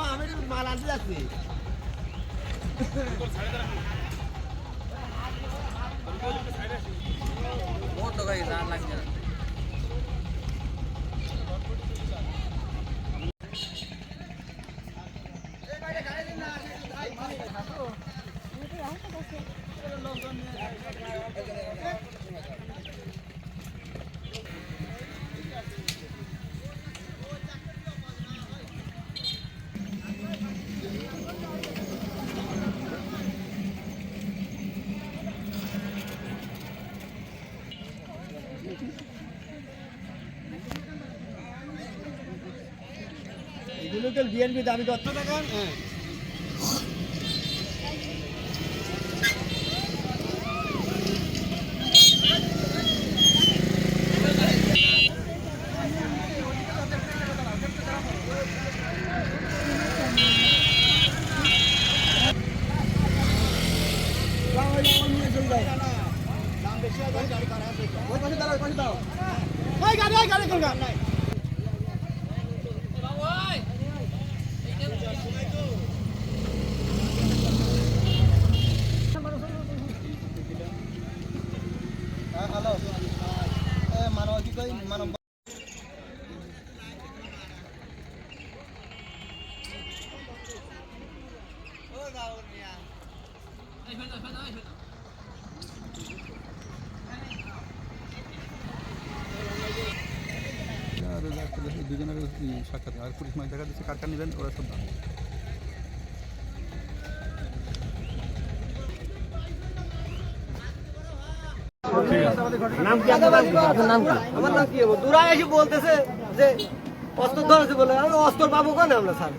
মামা আমি মাল আনতে যাচ্ছি এগুলো তো বিএনপি দামি কত টাকা হ্যাঁ ওই গাড়ি ওই গাড়ি কোন গাড়ি হ্যালো মানব কি কই মানব আর দুজনের সাক্ষাৎ আর পুলিশ মাছ দেখা দিচ্ছে কার কার নেবেন ওরা সব ভালো আমার নাম কি হব? এসে বলতেছে যে অস্ত্র ধরেছে বলে। আমি অস্ত্র পাবো কেন আমরা স্যার?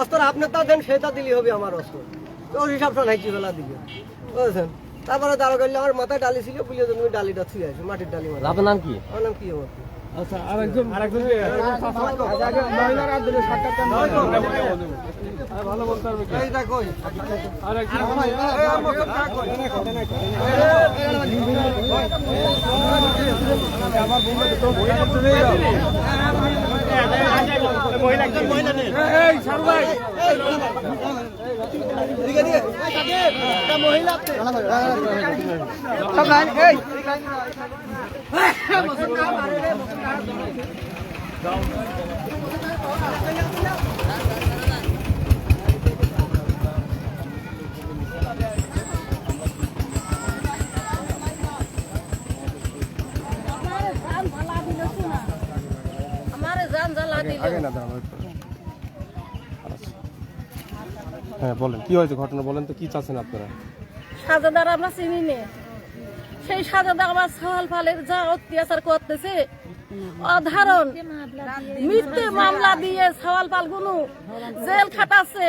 অস্ত্র আপনার তা দেন সেটা হবে আমার অস্ত্র। তো ওর হিসাবটা নাই বেলা দিকে বুঝেছেন? তারপরে দাঁড়া করলে আমার মাথায় ডালি ছিল তুমি ডালিটা ছুঁয়ে আছে মাটির ডালি আপনার নাম কি? আমার নাম কি হব? আচ্ছা আরেকজন আরেকজন ভালো বলতে পারবে কি? এইটা কই আরেকজন আমার বন্ধু তো বই করতে নেই এই সারু ভাই দিকে দিকে একটা মহিলা হ্যাঁ বলেন। কি হয়েছে ঘটনা বলেন তো কি চাচ্ছেন আপনারা? সাজাদার আমরা চিনি নে। সেই সাজাদা আমার সাল ফালের যা অত্যাচার করতেছে। অধারণ। মৃত্যু মামলা দিয়ে সওয়াল পালগুলো জেল খাটাচ্ছে।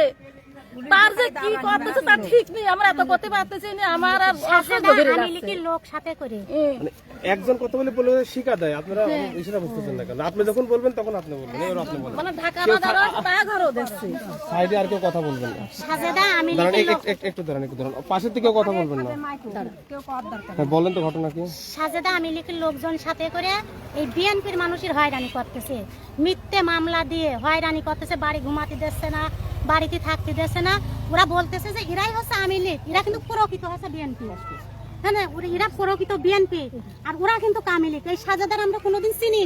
তার যে কি করতেছে তার ঠিক নেই আমরা এত করতে পারতেছি না আমার আর অসহ্য ধরে লোক সাথে করে। মানে একজন কথা বলে বলে শিকা দেয় আপনারা সেটা বুঝতেছেন না কেন? আপনি যখন বলবেন তখন আপনি বলবেন এবার আপনি বলেন। মানে ঢাকা বাজার তা ঘরও দেখছি। সাইডে আর কেউ কথা বলবেন না। সাজেদা আমি একটু দাঁড়ান একটু দাঁড়ান। পাশের দিকেও কথা বলবেন না। হ্যাঁ বলেন তো ঘটনা কি? সাজেদা আমি লিখি লোকজন সাথে করে এই বিএনপির মানুষের হয়রানি করতেছে। মিথ্যে মামলা দিয়ে হয়রানি করতেছে বাড়ি ঘুমাতে দিচ্ছে না বাড়িতে থাকতে দিচ্ছে না। ওরা বলতেছে যে এরাই হচ্ছে আমি লীগ। এরা কিন্তু প্রকৃত হচ্ছে বিএনপি। হ্যাঁ না, ওরা- এরা প্রকৃত বিএনপি। আর ওরা কিন্তু লীগ। এই সাজাদার আমরা কোনোদিন চিনি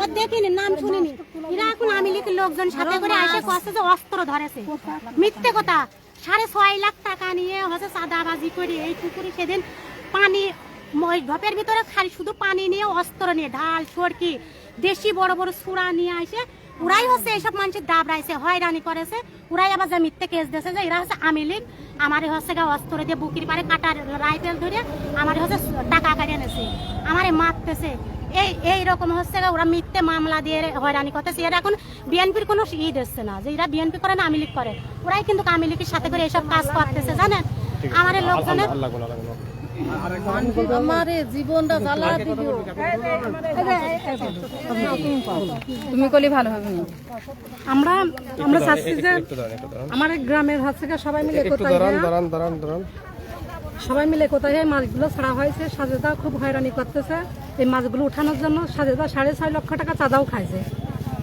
ওর দেখিনি নাম শুনিনি। এরা এখন লীগের লোকজন সাথে করে এসে কষ্ট যে অস্ত্র ধরেছে। মিথ্যে কথা। সাড়ে ছয় লাখ টাকা নিয়ে হচ্ছে চাঁদাবাজি করে এই পুকুরে সেদিন পানি ওই ঢপের ভিতরে খালি শুধু পানি নিয়ে অস্ত্র নিয়ে ঢাল সরকি দেশি বড় বড় সুরা নিয়ে আসে ওরাই হচ্ছে এইসব মানুষের দাবড়াইছে হয়রানি করেছে। ওরাই আবার যে মিথ্যে কেস দিয়েছে যে এরা হচ্ছে আমি লীগ আমারে হচ্ছে গা অস্ত্র দিয়ে বুকির পারে কাটার রাইফেল ধরে আমারে হচ্ছে টাকা কাটিয়ে এনেছে আমারে মারতেছে। এই এই রকম হচ্ছে গা ওরা মিথ্যে মামলা দিয়ে হয়রানি করতেছে। এরা এখন বিএনপির কোনো ই দিচ্ছে না যে এরা বিএনপি করে না আমি লীগ করে। ওরাই কিন্তু আমি লীগের সাথে করে এইসব কাজ করতেছে জানেন? আমার লোকজনের আমার এই জীবনটা জ্বালা দিল তুমি করলে ভালো হবে না? আমরা আমরা চাচ্ছি যে আমার গ্রামের হাত থেকে সবাই মিলে কোথায় সবাই মিলে কোথায় গিয়ে মাছগুলো ছাড়া হয়েছে। সাজেদা খুব হয়রানি করতেছে এই মাছগুলো উঠানোর জন্য। সাজেদা সাড়ে ছয় লক্ষ টাকা চাঁদাও খাইছে।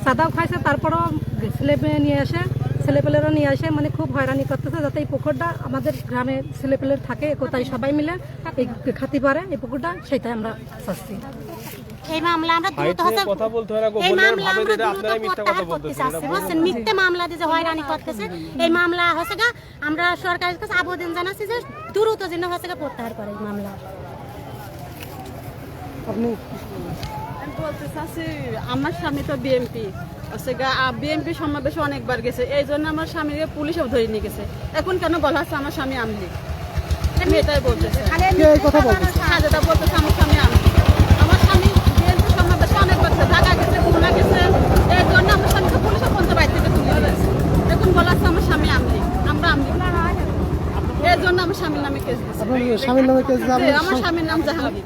চাঁদাও খাইছে তারপরও ছেলে মেয়ে নিয়ে এসে ছেলেপেলেরা নিয়ে আসে মানে খুব হয়রানি করতেছে যাতে এই পুকুরটা আমাদের গ্রামে ছেলেপেলের থাকে কোথায় সবাই মিলে এই খাতি পারে এই পুকুরটা সেটাই আমরা চাচ্ছি এই মামলা আমরা দ্রুত হচ্ছে কথা বলতে হয় না এই মামলা আমরা দ্রুত আপনারাই মিথ্যা কথা প্রত্যাহার করতে চাচ্ছি বুঝছেন মিথ্যে মামলা দিয়ে যে হয়রানি করতেছে এই মামলা হচ্ছে গা আমরা সরকারের কাছে আবেদন জানাচ্ছি যে দ্রুত যেন হচ্ছে গা প্রত্যাহার করে এই মামলা। আপনি বলতে চাচ্ছি আমার স্বামী তো বিএমপি হচ্ছে বিএমপি সমাবেশে অনেকবার গেছে। এই জন্য আমার স্বামীকে পুলিশও ধরে নিয়ে গেছে। এখন কেন বলা হচ্ছে আমার স্বামী আমলি? আমি এটাই বলতেছি। হ্যাঁ বলতেছে আমার স্বামী আমলি। আমার স্বামী বিএমপি সমাবেশে অনেকবার গেছে ঢাকা গেছে খুলনা গেছে। এই জন্য আমার স্বামীকে পুলিশও পর্যন্ত বাড়ি থেকে তুলে দিয়েছে। এখন বলা হচ্ছে আমার স্বামী আমলি। আমরা আমলি। এই জন্য আমার স্বামীর নামে কেস আমার স্বামীর নাম জাহাঙ্গীর।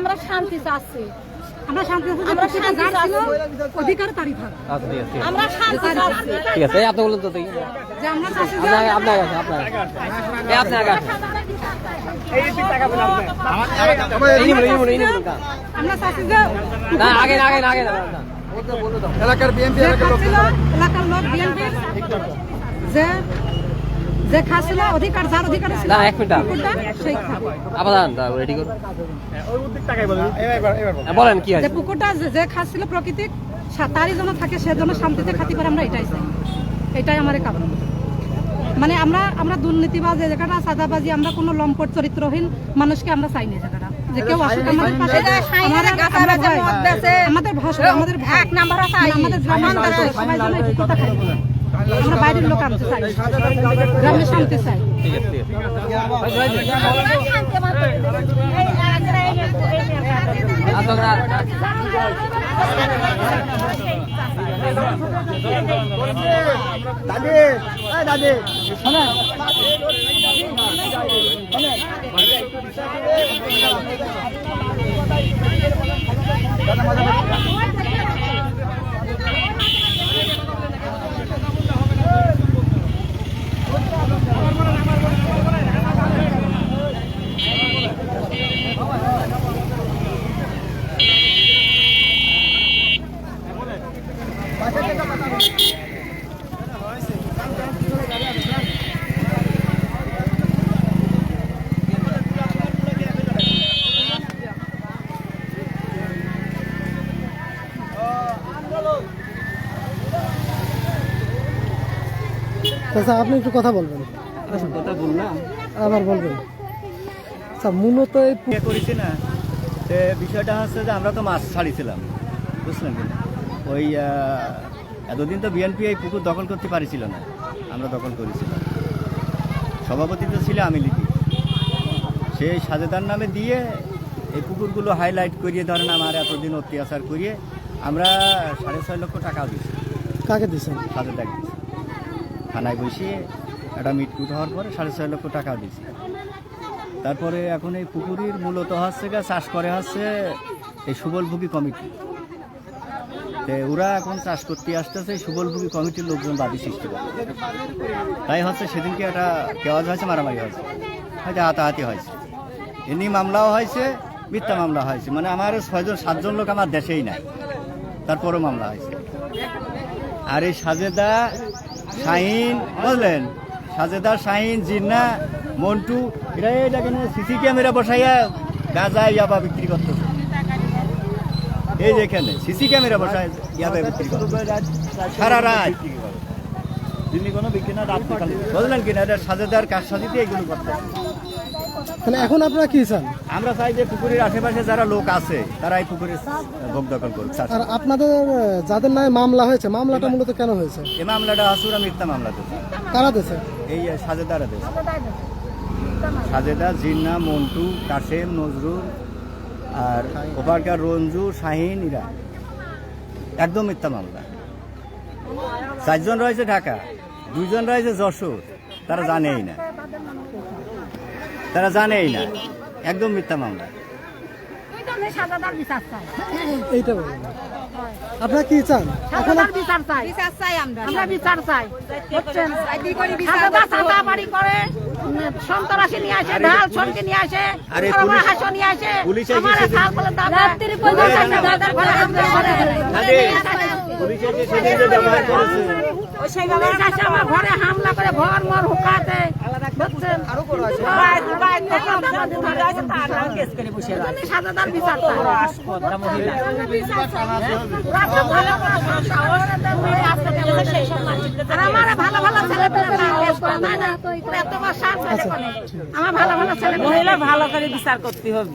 আমরা শান্তি চাচ্ছি। আমরা শান্তি অধিকার তারই আমরা শান্তি ঠিক আছে আপনি বলুন তো যে আমরা আপনার কাছে আপনার এলাকার এলাকার লোক বিএনপি যে যে অধিকার যার অধিকার ছিল না এক মিনিট পুকুরটা, সেই খাবে। আবার দাঁড়ান দাঁড়ান রেডি করুন হ্যাঁ, বলেন কি যে আছে পুকুরটা যে- তারই জন্য থাকে সে জন্য শান্তিতে খাতি পারে আমরা এটাই চাই। এটাই আমার কারণ মানে আমরা আমরা দুর্নীতিবাজ এই জায়গাটা সাদাবাজি আমরা কোনো লম্পট চরিত্রহীন মানুষকে আমরা চাই না জায়গাটা। যে কেউ আসুক আমাদের পাশে আমাদের আমরা ভয়। আমাদের ভাষা আমাদের এক নাম্বার আমাদের গ্রামের লোক সবাই এই খাই। আমরা বাইরের লোক আনতে চাই। গ্রামে শান্তি চাই। দাদি দাদি আচ্ছা আপনি একটু কথা বলবেন। কথা বললাম আবার বলবেন। আচ্ছা মূলত এই করেছি না বিষয়টা হচ্ছে যে আমরা তো মাছ ছাড়িয়েছিলাম বুঝলেন কি ওই এতদিন তো বিএনপি এই পুকুর দখল করতে পারিছিল না আমরা দখল করেছিলাম। সভাপতি তো ছিল আমি লিখি সেই সাজেদার নামে দিয়ে এই পুকুরগুলো হাইলাইট করিয়ে ধরেন আমার এতদিন অত্যাচার করিয়ে আমরা সাড়ে ছয় লক্ষ টাকা দিচ্ছি কাকে দিচ্ছেন সাজেদার দিচ্ছি থানায় বসিয়ে একটা মিটকুট হওয়ার পরে সাড়ে ছয় লক্ষ টাকা দিয়েছে। তারপরে এখন এই পুকুরির মূলত হচ্ছে গা চাষ করে হচ্ছে এই সুবলভোগী কমিটি। ওরা এখন চাষ করতে আসতেছে সুবলভোগী কমিটির লোকজন বাদী সৃষ্টি করে। তাই হচ্ছে সেদিনকে একটা কেওয়াজ হয়েছে, মারামারি হয়েছে। হয়তো হাতাহাতি হয়েছে। এমনি মামলাও হয়েছে, মিথ্যা মামলা হয়েছে। মানে আমার ছয়জন, সাতজন লোক আমার দেশেই নাই। তারপরও মামলা হয়েছে। আর এই সাজেদা শাহিন বুঝলেন? সাজেদা শাহিন জিন্না মন্টু এরা এটা কেন সিসি ক্যামেরা বসাইয়া গাঁজা ইয়াবা বিক্রি করতেছে। এই যেখানে সিসি ক্যামেরা বসায় ইয়াবা বিক্রি করতেছে। সারা রাত। দিল্লি কোনো বিক্রি না রাত বুঝলেন কিনা এটা সাজেদার কাজ সাজিতে এগুলো করতে তাহলে এখন আপনারা কি চান? আমরা চাই যে পুকুরের আশেপাশে যারা লোক আছে তারা এই পুকুরে ভোগ দখল করুক। আর আপনাদের যাদের নামে মামলা হয়েছে মামলাটা মূলত কেন হয়েছে? এই মামলাটা আসুরা মিথ্যা মামলা তো। কারা দিয়েছে? এই সাজেদারা দেশ সাজেদা জিন্না মন্টু কাশেম নজরুল আর ওপারকার রঞ্জু শাহিন ইরা। একদম মিথ্যা মামলা। চারজন রয়েছে ঢাকা দুইজন রয়েছে যশোর তারা জানেই না। তারা জানেই না। একদম মিথ্যা মামলা। এইটা আপনারা কি চান? এখন বিচার চাই বিচার চাই। আমরা আমরা বিচার। চাই বুঝছেন সাদা সাদা বাড়ি করে সন্ত্রাসী নিয়ে আসে ঢাল ছনকে নিয়ে আসে আমার হাসো নিয়ে আসে আমার সাল বলে দাদা রাত্রি পর্যন্ত দাদার ঘরে হামলা করে। পুলিশ এসে সেদিন যে ব্যবহার করেছে। পুলিশ আসে আমার ঘরে হামলা করে ঘর মর হুকাতে। বুঝছেন? আরও বড় আছে। আমার ভালো ভালো ছেলে আমার ভালো ভালো মহিলা ভালো করে বিচার করতে হবে।